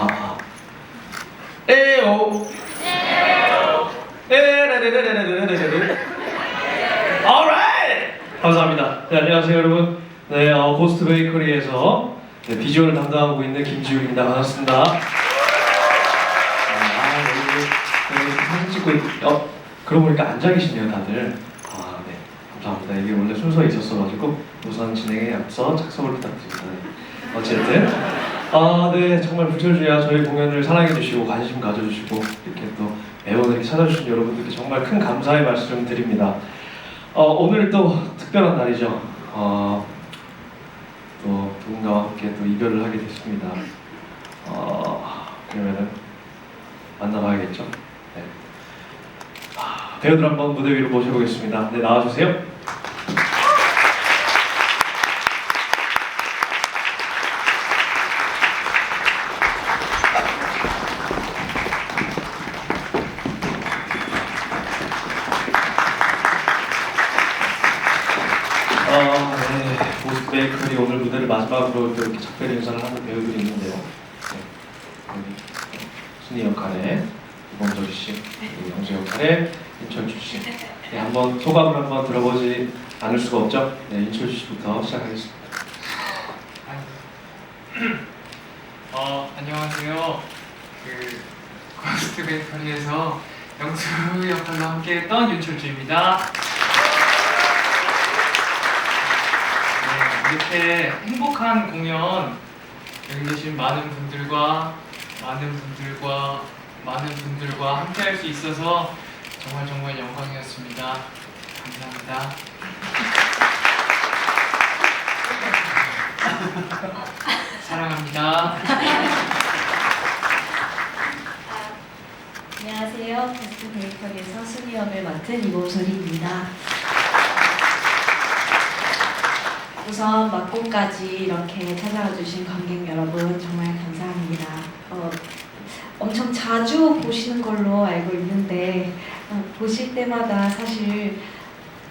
아, 아. 에오. 에라라라라라라라라. Alright. 감사합니다. 네, 안녕하세요 여러분. 네, 어, 고스트 베이커리에서 네, 비주얼을 담당하고 있는 김지훈입니다. 반갑습니다. 아, 사진 찍고 어, 그러고 보니까 앉아 계시네요, 다들. 아, 네. 감사합니다. 이게 원래 순서 있었어가지고 우선 진행에 앞서 착석을 부탁드립니다. 어쨌든. 아, 네. 정말 부철주야 저희 공연을 사랑해주시고 관심 가져주시고 이렇게 또 이렇게 찾아주신 여러분들께 정말 큰 감사의 말씀 드립니다. 어, 오늘 또 특별한 날이죠. 어, 또 누군가와 함께 또 이별을 하게 됐습니다. 어, 그러면은 만나봐야겠죠. 네. 아, 배우들 한번 무대 위로 모셔보겠습니다. 네, 나와주세요. 어, 네, 모스트 베이커리 오늘 무대를 마지막으로 또 이렇게 작별 인사를 하는 배우들이 있는데요. 네, 여기 순희 역할의 이범철 씨, 영재 역할의 인철주 씨. 네, 한번 소감을 한번 들어보지 않을 수가 없죠. 네, 인철주 씨부터 시작하겠습니다. 어, 안녕하세요. 그 고스트 베이커리에서 영수 역할로 함께했던 윤철주입니다. 네, 이렇게 행복한 공연 여기 계신 많은 분들과 많은 분들과 많은 분들과 함께 할 수 있어서 정말 정말 영광이었습니다. 감사합니다. 사랑합니다. 안녕하세요. 베스트 베이커리에서 순위 역을 맡은 이범솔입니다. 우선 막고까지 이렇게 찾아와 주신 관객 여러분 정말 감사합니다. 어, 엄청 자주 보시는 걸로 알고 있는데 어, 보실 때마다 사실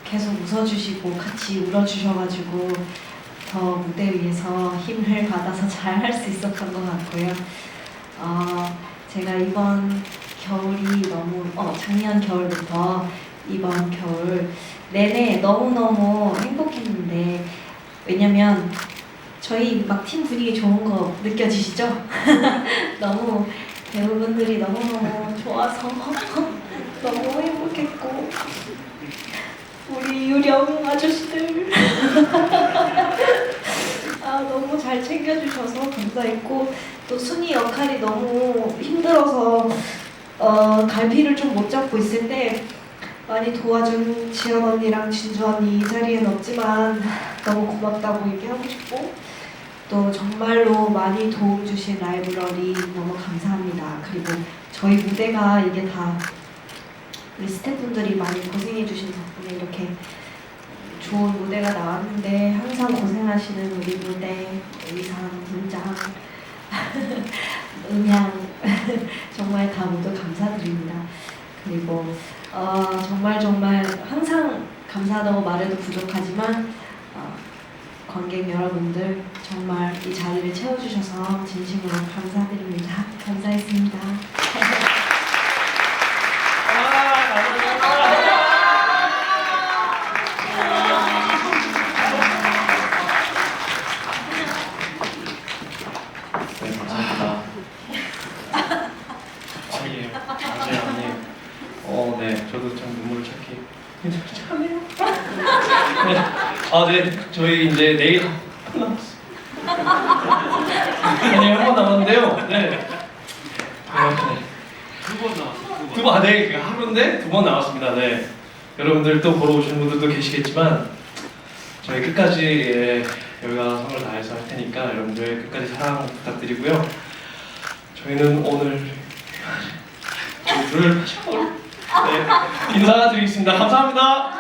계속 웃어주시고 같이 울어주셔가지고 더 무대 위에서 힘을 받아서 잘 할 수 있었던 것 같고요. 어, 제가 이번 겨울이 너무 어 작년 겨울부터 이번 겨울 내내 너무 너무 행복했는데 왜냐면 저희 막 팀 분위기 좋은 거 느껴지시죠? 너무 배우분들이 너무 너무 좋아서 너무 행복했고 우리 유령 아저씨들 아 너무 잘 챙겨주셔서 감사했고 또 순이 역할이 너무 힘들어서 어, 갈피를 좀 못 잡고 있을 때 많이 도와준 지연 언니랑 진주 언니 이 자리엔 없지만 너무 고맙다고 얘기하고 싶고 또 정말로 많이 도움 주신 라이브러리 너무 감사합니다. 그리고 저희 무대가 이게 다 우리 스태프분들이 많이 고생해 주신 덕분에 이렇게 좋은 무대가 나왔는데 항상 고생하시는 우리 무대 의상, 분장, 음향 정말 다 모두 감사드립니다. 그리고 어, 정말 정말 항상 감사하다고 말해도 부족하지만 어, 관객 여러분들 정말 이 자리를 채워주셔서 진심으로 감사드립니다. 감사했습니다. 네, 감사합니다. 아니에요. 맞아요, 아니에요. 어, 네. 저도 참 눈물을 찾기 괜찮네요. 네. 아, 네. 저희 이제 내일 한번 남았어요. 아니, 한번 남았는데요. 네. 아, 네. 두번 나왔어. 두 번, 아, 네. 하루인데 두 번 나왔습니다. 네. 여러분들 또 보러 오시는 분들도 계시겠지만 저희 끝까지 예, 여기가 성을 다해서 할 테니까 여러분들 끝까지 사랑 부탁드리고요. 저희는 오늘 둘을 네, 인사드리겠습니다. 감사합니다.